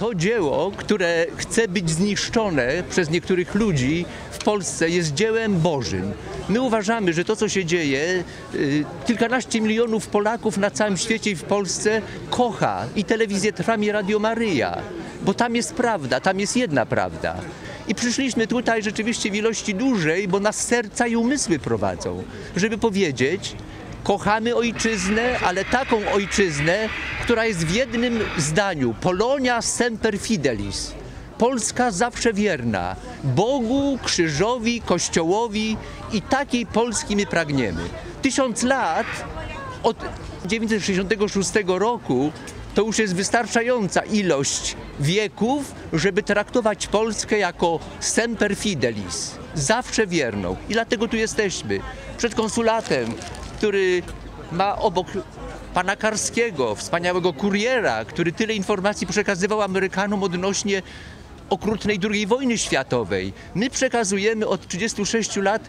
To dzieło, które chce być zniszczone przez niektórych ludzi w Polsce, jest dziełem Bożym. My uważamy, że to, co się dzieje, y, kilkanaście milionów Polaków na całym świecie i w Polsce kocha i telewizję Trwam Radio Maryja, bo tam jest prawda, tam jest jedna prawda. I przyszliśmy tutaj rzeczywiście w ilości dużej, bo nas serca i umysły prowadzą, żeby powiedzieć, kochamy ojczyznę, ale taką ojczyznę, która jest w jednym zdaniu: Polonia semper fidelis. Polska zawsze wierna Bogu, krzyżowi, Kościołowi i takiej Polski my pragniemy. Tysiąc lat od 1966 roku to już jest wystarczająca ilość wieków, żeby traktować Polskę jako semper fidelis, zawsze wierną. I dlatego tu jesteśmy, przed konsulatem, który ma obok pana Karskiego, wspaniałego kuriera, który tyle informacji przekazywał Amerykanom odnośnie okrutnej II wojny światowej. My przekazujemy od 36 lat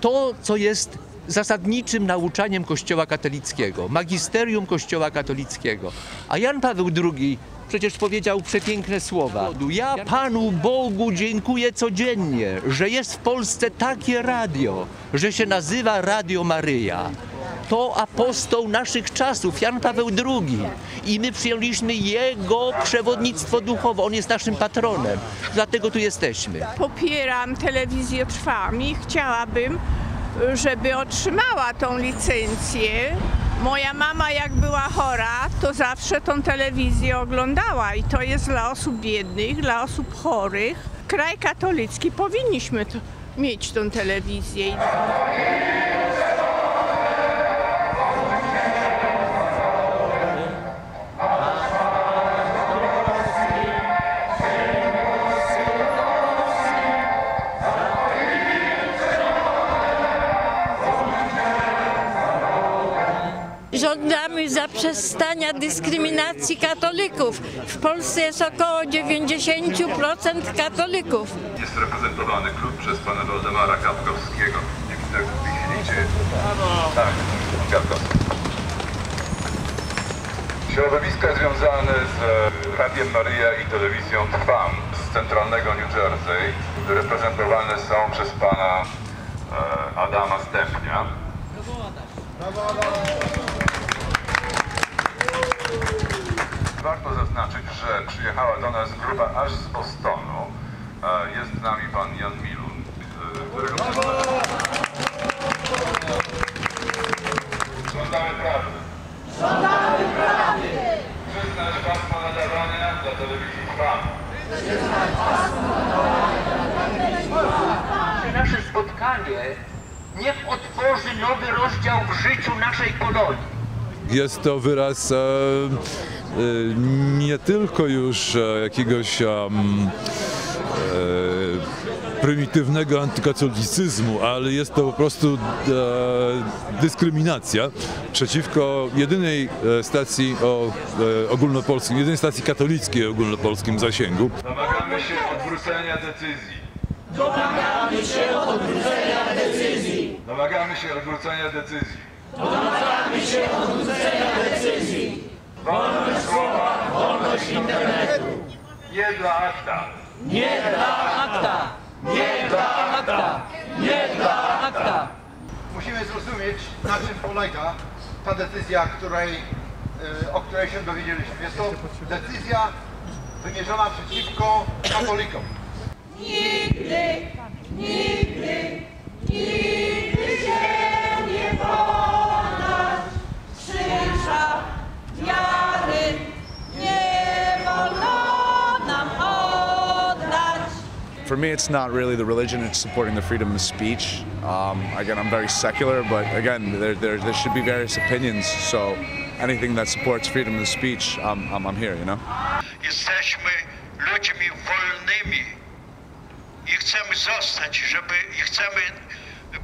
to, co jest zasadniczym nauczaniem Kościoła katolickiego, magisterium Kościoła katolickiego. A Jan Paweł II przecież powiedział przepiękne słowa. Ja Panu Bogu dziękuję codziennie, że jest w Polsce takie radio, że się nazywa Radio Maryja. To apostoł naszych czasów, Jan Paweł II. I my przyjęliśmy jego przewodnictwo duchowe. On jest naszym patronem. Dlatego tu jesteśmy. popieram telewizję Trwam i chciałabym, żeby otrzymała tą licencję. Moja mama jak była chora, to zawsze tą telewizję oglądała i to jest dla osób biednych, dla osób chorych. Kraj katolicki powinniśmy to, mieć tą telewizję. Żądamy zaprzestania dyskryminacji katolików. W Polsce jest około 90% katolików. Jest reprezentowany klub przez pana Waldemara Kapkowskiego. Nie widzę w tej chwili, czy... Tak, Kapkowski. Środowiska związane z e, Radiem Maryja i telewizją Trwam z centralnego New Jersey reprezentowane są przez pana e, Adama Stępnia. Warto zaznaczyć, że przyjechała do nas grupa aż z Bostonu. E, Jest z nami pan Jan Milun, e, którego Żądamy prawdy. Żądamy prawdy! Przyznać pasmo nadawania dla telewizji Trwam. nasze spotkanie niech otworzy nowy rozdział w życiu naszej Polonii. Jest to wyraz e, nie tylko już e, jakiegoś e, prymitywnego antykatolicyzmu, ale jest to po prostu e, dyskryminacja przeciwko jedynej stacji o e, ogólnopolskim, jedynej stacji katolickiej o ogólnopolskim zasięgu. Domagamy się odwrócenia decyzji. Domagamy się odwrócenia decyzji. Domagamy się odwrócenia decyzji. Domagamy się odwrócenia decyzji. Wolność słowa, Wolność internetu. nie dla akta. Nie dla akta. Nie dla akta. Nie dla akta. Musimy zrozumieć, na czym polega ta decyzja, której, e, o której się dowiedzieliśmy. Jest to decyzja wymierzona przeciwko katolikom. Nigdy, nigdy, nigdy się nie poddać krzyża For me, it's not really the religion, it's supporting the freedom of speech. Um, again, I'm very secular, but again, there, there, there should be various opinions, so anything that supports freedom of speech, I'm, I'm, I'm here, you know? Jesteśmy ludźmi wolnymi i chcemy zostać, żeby, i chcemy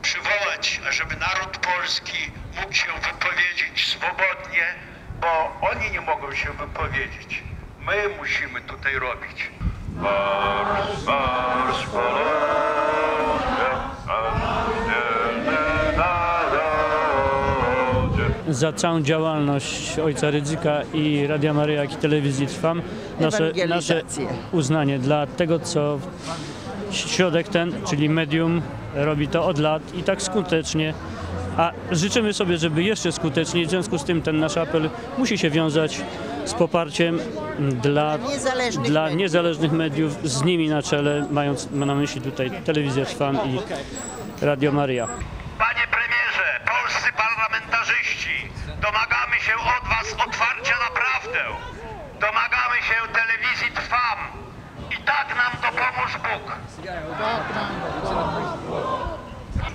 przywołać, żeby naród polski mógł się wypowiedzieć swobodnie, bo oni nie mogą się wypowiedzieć. My musimy tutaj robić. Marsz, marsz narodzie. za całą działalność Ojca Rydzyka i Radia Maryja, jak i Telewizji Trwam. Nasze, nasze uznanie dla tego, co środek ten, czyli medium, robi to od lat i tak skutecznie. A życzymy sobie, żeby jeszcze skuteczniej. W związku z tym ten nasz apel musi się wiązać z poparciem dla Niezależnych dla mediów. niezależnych mediów, z nimi na czele, mając na myśli tutaj Telewizję Trwam i Radio Maryja. Panie premierze, polscy parlamentarzyści, domagamy się od Was otwarcia na prawdę. Domagamy się telewizji Trwam. I tak nam dopomóż Bóg.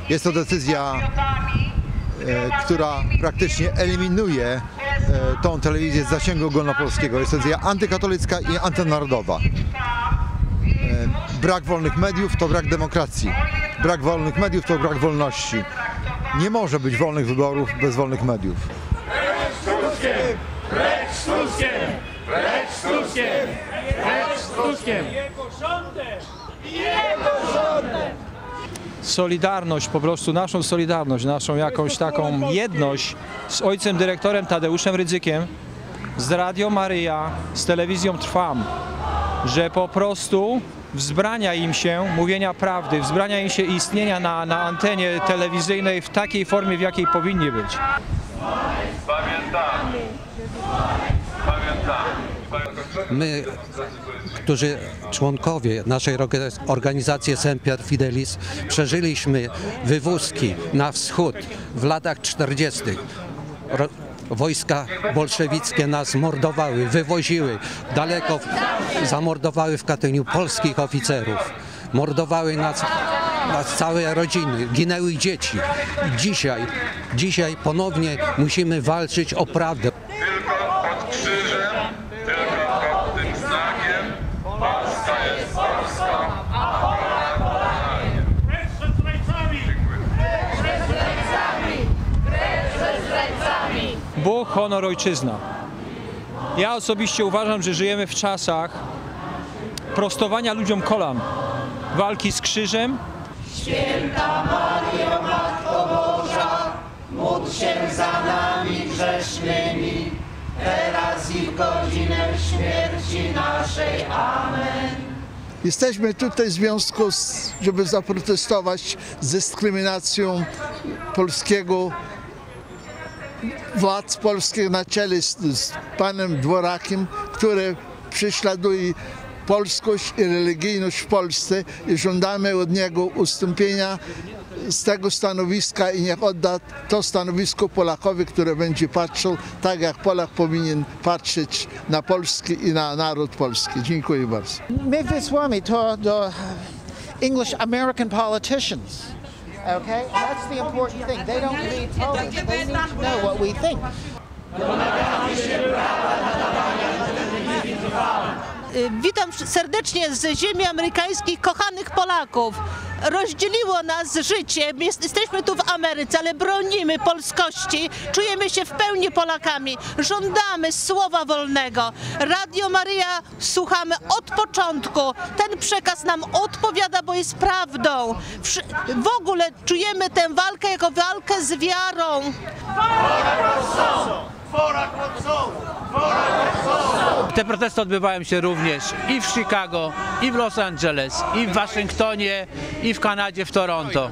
Jest to decyzja, e, która praktycznie eliminuje tą telewizję z zasięgu ogólnopolskiego. Jest to decyzja antykatolicka i antynarodowa. E, Brak wolnych mediów to brak demokracji. Brak wolnych mediów to brak wolności. Nie może być wolnych wyborów bez wolnych mediów. Solidarność, po prostu naszą solidarność, naszą jakąś taką jedność z ojcem dyrektorem Tadeuszem Rydzykiem, z Radio Maryja, z telewizją Trwam, że po prostu wzbrania im się mówienia prawdy, wzbrania im się istnienia na, na antenie telewizyjnej w takiej formie, w jakiej powinni być. Pamiętamy. Pamiętamy. My, którzy członkowie naszej orga- organizacji Semper Fidelis, przeżyliśmy wywózki na wschód w latach 40. Ro- Wojska bolszewickie nas mordowały, wywoziły daleko, zamordowały w Katyniu polskich oficerów, mordowały nas, nas całe rodziny, ginęły dzieci. Dzisiaj, dzisiaj ponownie musimy walczyć o prawdę. Tylko pod krzyżem, tylko pod tym znakiem Polska jest Polską, a Polak Polakiem. Bóg, honor, ojczyzna. Ja osobiście uważam, że żyjemy w czasach prostowania ludziom kolan, walki z krzyżem Święta Mario, Matko Boża, módl się za nami grzesznymi, teraz i w godzinę śmierci naszej. Amen. Jesteśmy tutaj w związku z, żeby zaprotestować z dyskryminacją polskiego władz polskich na czele z, z panem Dworakiem, który prześladuje polskość i religijność w Polsce i żądamy od niego ustąpienia z tego stanowiska i niech odda to stanowisko Polakowi, który będzie patrzył tak, jak Polak powinien patrzeć na Polski i na naród polski. Dziękuję bardzo. My wysłamy to do English American politicians. Okay? That's the important thing. They don't need us. They need to know what we think. Witam serdecznie z ziemi amerykańskich, kochanych Polaków. Rozdzieliło nas życie. My jest- Jesteśmy tu w Ameryce, ale bronimy polskości. Czujemy się w pełni Polakami. Żądamy słowa wolnego. Radio Maryja słuchamy od początku. Ten przekaz nam odpowiada, bo jest prawdą. W ogóle czujemy tę walkę jako walkę z wiarą. Te protesty odbywają się również i w Chicago, i w Los Angeles, i w Waszyngtonie, i w Kanadzie, w Toronto.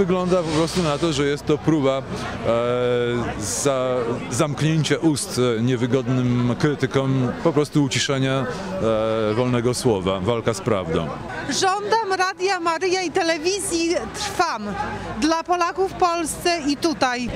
Wygląda po prostu na to, że jest to próba e, za, zamknięcia ust niewygodnym krytykom, po prostu uciszenia e, wolnego słowa, walka z prawdą. Żądam Radia Maryja i telewizji Trwam dla Polaków w Polsce i tutaj.